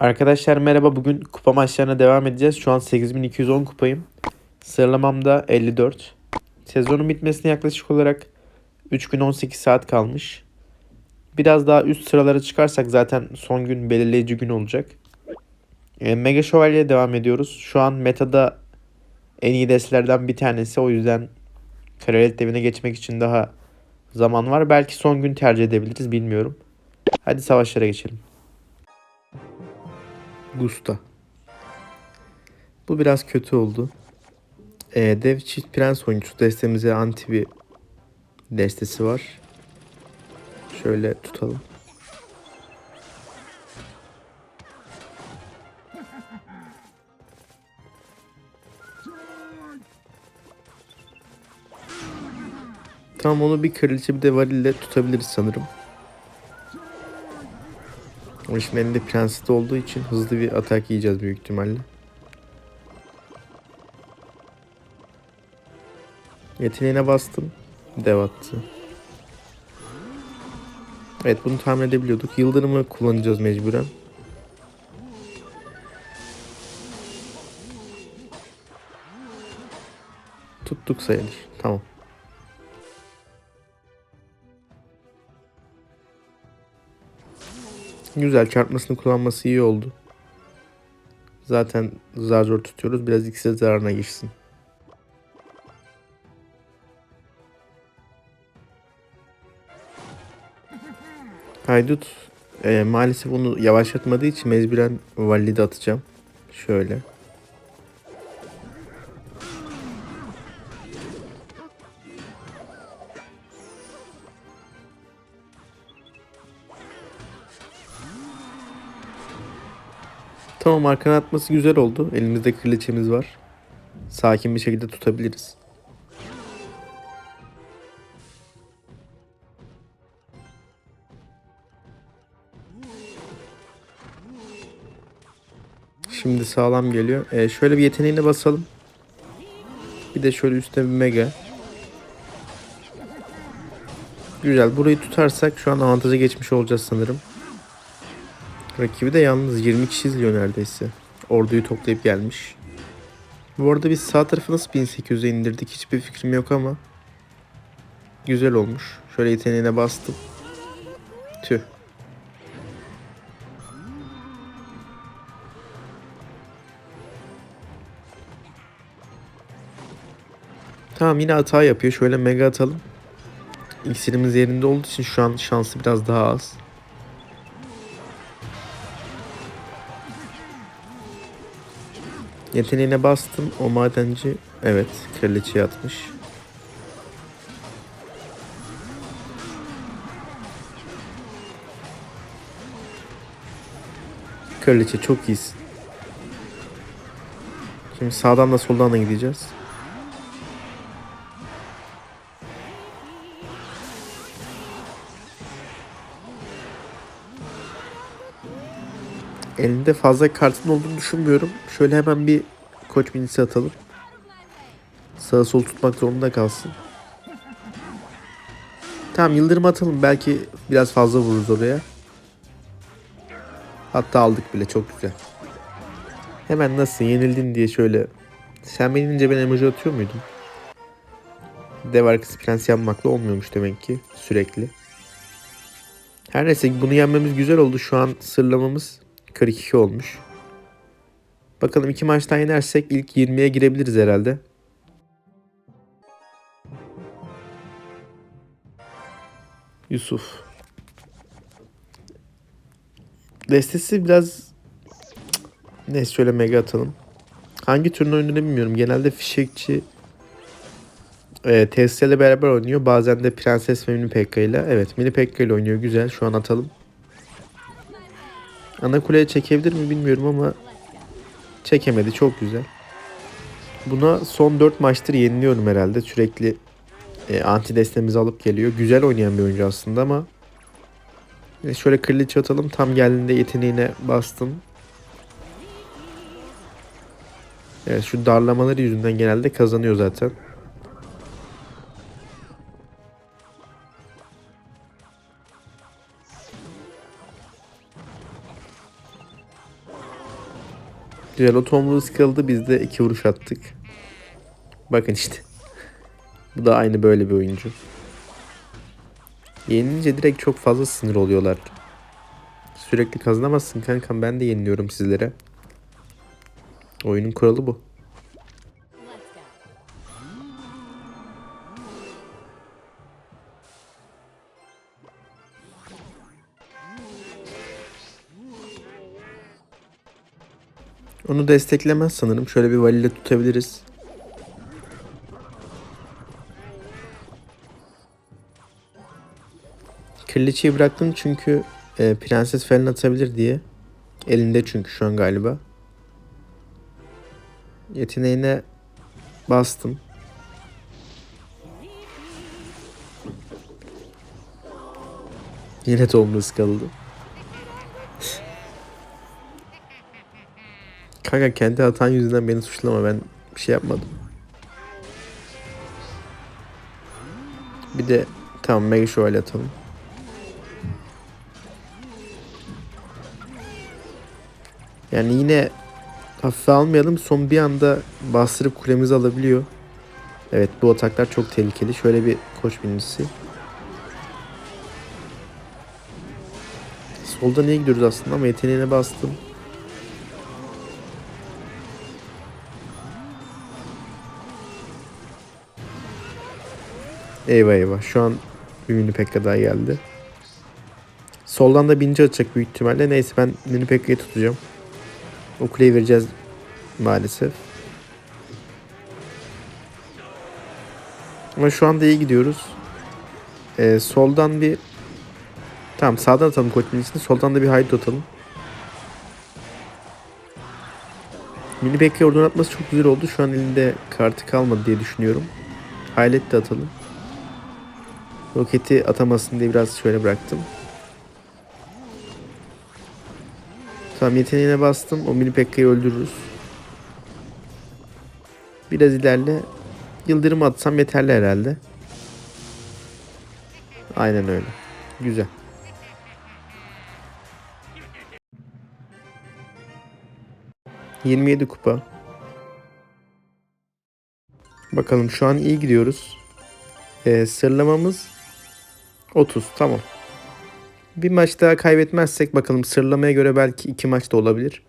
Arkadaşlar merhaba. Bugün kupa maçlarına devam edeceğiz. Şu an 8210 kupayım. Sıralamam da 54. Sezonun bitmesine yaklaşık olarak 3 gün 18 saat kalmış. Biraz daha üst sıralara çıkarsak zaten son gün belirleyici gün olacak. E, Mega Şövalye'ye devam ediyoruz. Şu an metada en iyi destlerden bir tanesi. O yüzden Kraliyet Devi'ne geçmek için daha zaman var. Belki son gün tercih edebiliriz bilmiyorum. Hadi savaşlara geçelim. Gusta. Bu biraz kötü oldu. Ee, dev çift prens oyuncusu destemize anti bir destesi var. Şöyle tutalım. Tamam onu bir kraliçe bir de varille tutabiliriz sanırım. Ama şimdi elinde prensi de olduğu için hızlı bir atak yiyeceğiz büyük ihtimalle. Yeteneğine bastım. Dev attı. Evet bunu tahmin edebiliyorduk. Yıldırımı kullanacağız mecburen. Tuttuk sayılır. Tamam. Güzel çarpmasını kullanması iyi oldu. Zaten zar zor tutuyoruz. Biraz ikisi zararına girsin. Haydut e, maalesef onu yavaşlatmadığı için mecburen valide atacağım. Şöyle. Tamam arkana atması güzel oldu. Elimizde kraliçemiz var. Sakin bir şekilde tutabiliriz. Şimdi sağlam geliyor. Ee, şöyle bir yeteneğine basalım. Bir de şöyle üstte bir mega. Güzel. Burayı tutarsak şu an avantaja geçmiş olacağız sanırım. Rakibi de yalnız 20 kişi izliyor neredeyse. Orduyu toplayıp gelmiş. Bu arada biz sağ tarafı nasıl 1800'e indirdik hiçbir fikrim yok ama. Güzel olmuş. Şöyle yeteneğine bastım. Tüh. Tamam yine hata yapıyor. Şöyle mega atalım. İksirimiz yerinde olduğu için şu an şansı biraz daha az. Yeteneğine bastım. O madenci evet kraliçeye atmış. Kraliçe çok iyisin. Şimdi sağdan da soldan da gideceğiz. Elinde fazla kartın olduğunu düşünmüyorum. Şöyle hemen bir koç minisi atalım. Sağa sol tutmak zorunda kalsın. Tamam yıldırım atalım. Belki biraz fazla vururuz oraya. Hatta aldık bile çok güzel. Hemen nasıl yenildin diye şöyle. Sen beni yenince ben emoji atıyor muydum? Dev arkası prens yapmakla olmuyormuş demek ki sürekli. Her neyse bunu yenmemiz güzel oldu. Şu an sırlamamız 42 olmuş. Bakalım iki maçtan yenersek ilk 20'ye girebiliriz herhalde. Yusuf. Destesi biraz Neyse şöyle mega atalım. Hangi türün oyununu bilmiyorum. Genelde fişekçi e, TSL ile beraber oynuyor. Bazen de Prenses ve Mini Pekka ile. Evet Mini Pekka ile oynuyor. Güzel. Şu an atalım. Ana kuleye çekebilir mi bilmiyorum ama çekemedi. Çok güzel. Buna son 4 maçtır yeniliyorum herhalde. Sürekli e, anti destemizi alıp geliyor. Güzel oynayan bir oyuncu aslında ama e, şöyle kraliçe atalım. Tam geldiğinde yeteneğine bastım. Evet şu darlamaları yüzünden genelde kazanıyor zaten. Güzel o tomruğu sıkıldı biz de iki vuruş attık. Bakın işte. Bu da aynı böyle bir oyuncu. Yenilince direkt çok fazla sinir oluyorlar. Sürekli kazanamazsın kankam ben de yeniliyorum sizlere. Oyunun kuralı bu. Onu desteklemez sanırım. Şöyle bir valile tutabiliriz. Kirliçeyi bıraktım çünkü e, prenses falan atabilir diye. Elinde çünkü şu an galiba. Yeteneğine bastım. Yine tohumlu kaldı. Kanka kendi hatan yüzünden beni suçlama ben bir şey yapmadım. Bir de tamam Mega Şövalye atalım. Yani yine hafife almayalım. Son bir anda bastırıp kulemizi alabiliyor. Evet bu ataklar çok tehlikeli. Şöyle bir koç birincisi. Soldan iyi gidiyoruz aslında ama yeteneğine bastım. Eyvah eyvah. Şu an bir pekka daha geldi. Soldan da binci atacak büyük ihtimalle. Neyse ben pekka'yı tutacağım. O kuleyi vereceğiz maalesef. Ama şu anda iyi gidiyoruz. Ee, soldan bir Tamam sağdan atalım koç minisini. Soldan da bir haydut atalım. Bekka'yı oradan atması çok güzel oldu. Şu an elinde kartı kalmadı diye düşünüyorum. Haylet de atalım. Roketi atamasın diye biraz şöyle bıraktım. Tamam yeteneğine bastım. O mini Pekka'yı öldürürüz. Biraz ilerle. Yıldırım atsam yeterli herhalde. Aynen öyle. Güzel. Yirmi yedi kupa. Bakalım şu an iyi gidiyoruz. Ee, sırlamamız 30 tamam. Bir maç daha kaybetmezsek bakalım sırlamaya göre belki iki maç da olabilir.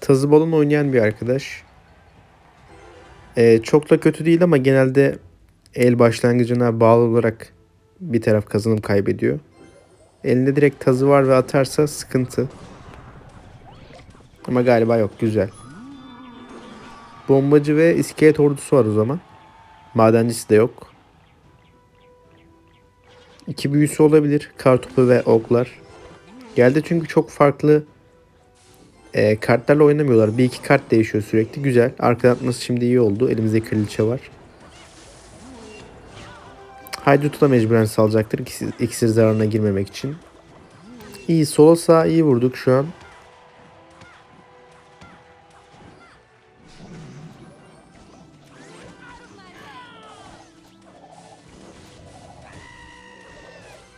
Tazı balon oynayan bir arkadaş. Ee, çok da kötü değil ama genelde el başlangıcına bağlı olarak bir taraf kazanım kaybediyor. Elinde direkt tazı var ve atarsa sıkıntı. Ama galiba yok güzel. Bombacı ve iskelet ordusu var o zaman. Madencisi de yok. İki büyüsü olabilir. Kartopu ve oklar. Geldi çünkü çok farklı e, kartlarla oynamıyorlar. Bir iki kart değişiyor sürekli. Güzel. Arkadan atması şimdi iyi oldu. Elimizde kraliçe var. Haydut'u da mecburen salacaktır. İksir, zararına girmemek için. İyi. Sola sağ iyi vurduk şu an.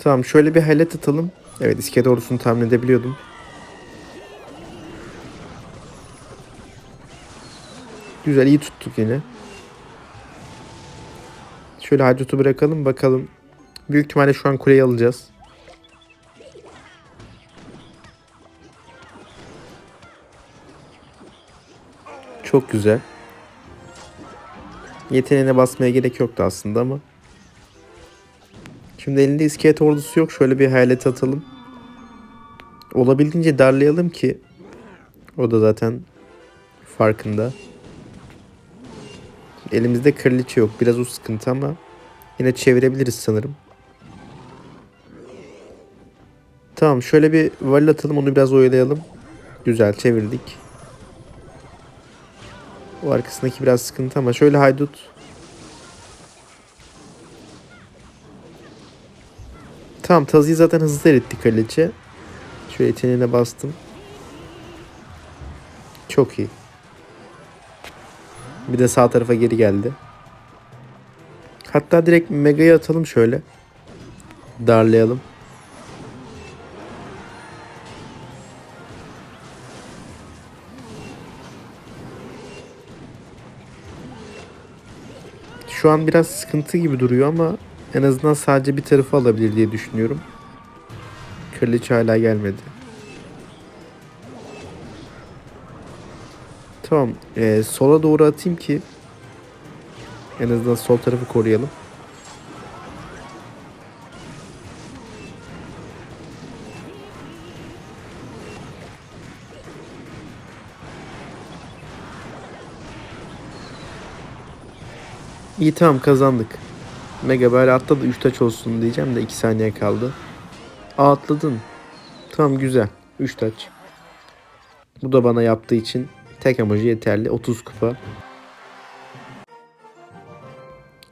Tamam şöyle bir halet atalım. Evet iskelet ordusunu tahmin edebiliyordum. Güzel iyi tuttuk yine. Şöyle haydut'u bırakalım bakalım. Büyük ihtimalle şu an kuleyi alacağız. Çok güzel. Yeteneğine basmaya gerek yoktu aslında ama. Şimdi elinde iskelet ordusu yok. Şöyle bir hayalet atalım. Olabildiğince darlayalım ki o da zaten farkında. Elimizde kraliçe yok. Biraz o sıkıntı ama yine çevirebiliriz sanırım. Tamam şöyle bir valil atalım onu biraz oyalayalım. Güzel çevirdik. O arkasındaki biraz sıkıntı ama şöyle haydut Tamam Tazi'yi zaten hızlı eritti kaleci. Şöyle yeteneğine bastım. Çok iyi. Bir de sağ tarafa geri geldi. Hatta direkt Mega'yı atalım şöyle. Darlayalım. Şu an biraz sıkıntı gibi duruyor ama en azından sadece bir tarafı alabilir diye düşünüyorum. Kraliçe hala gelmedi. Tamam. ee, sola doğru atayım ki en azından sol tarafı koruyalım. İyi tamam kazandık. Mega böyle atladı 3 taç olsun diyeceğim de 2 saniye kaldı. Aa, atladın. Tamam güzel. 3 taç. Bu da bana yaptığı için tek emoji yeterli. 30 kupa.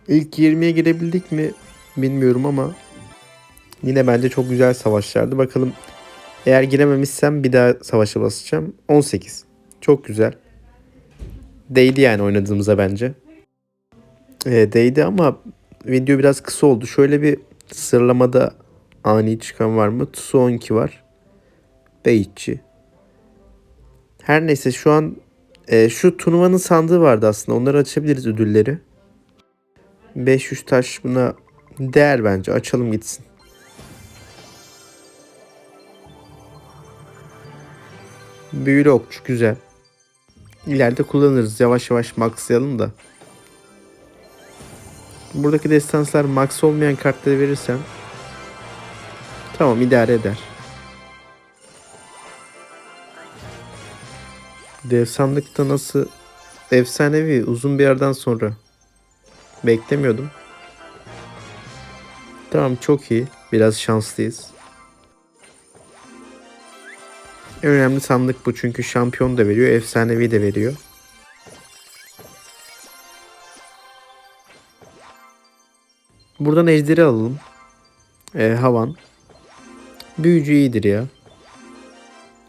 İlk 20'ye girebildik mi bilmiyorum ama yine bence çok güzel savaşlardı. Bakalım eğer girememişsem bir daha savaşa basacağım. 18. Çok güzel. Değdi yani oynadığımıza bence. E, değdi ama video biraz kısa oldu. Şöyle bir sırlamada ani çıkan var mı? Tsu 12 var. Beyitçi. Her neyse şu an e, şu turnuvanın sandığı vardı aslında. Onları açabiliriz ödülleri. 500 taş buna değer bence. Açalım gitsin. Büyülü okçu güzel. İleride kullanırız. Yavaş yavaş maxlayalım da. Buradaki destanslar max olmayan kartları verirsem tamam idare eder. Dev sandıkta nasıl efsanevi uzun bir yerden sonra beklemiyordum. Tamam çok iyi. Biraz şanslıyız. Önemli sandık bu çünkü şampiyon da veriyor, efsanevi de veriyor. Buradan ejderi alalım. Ee, havan. Büyücü iyidir ya.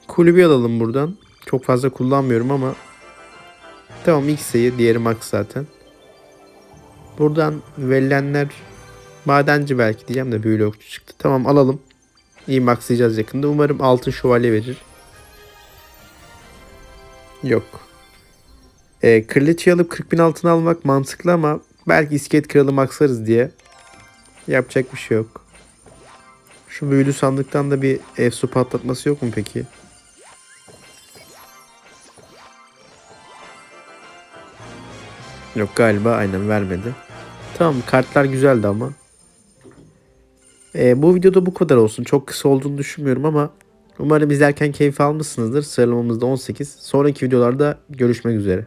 Kulübü alalım buradan. Çok fazla kullanmıyorum ama tamam sayı diğeri max zaten. Buradan verilenler madenci belki diyeceğim de büyülü okçu çıktı. Tamam alalım. İyi maxlayacağız yakında. Umarım altın şövalye verir. Yok. E, kraliçeyi alıp 40 bin altın almak mantıklı ama belki iskelet kralı maxlarız diye yapacak bir şey yok. Şu büyülü sandıktan da bir efsu patlatması yok mu peki? Yok galiba aynen vermedi. Tamam kartlar güzeldi ama. Ee, bu videoda bu kadar olsun. Çok kısa olduğunu düşünmüyorum ama umarım izlerken keyif almışsınızdır. Sıralamamızda 18. Sonraki videolarda görüşmek üzere.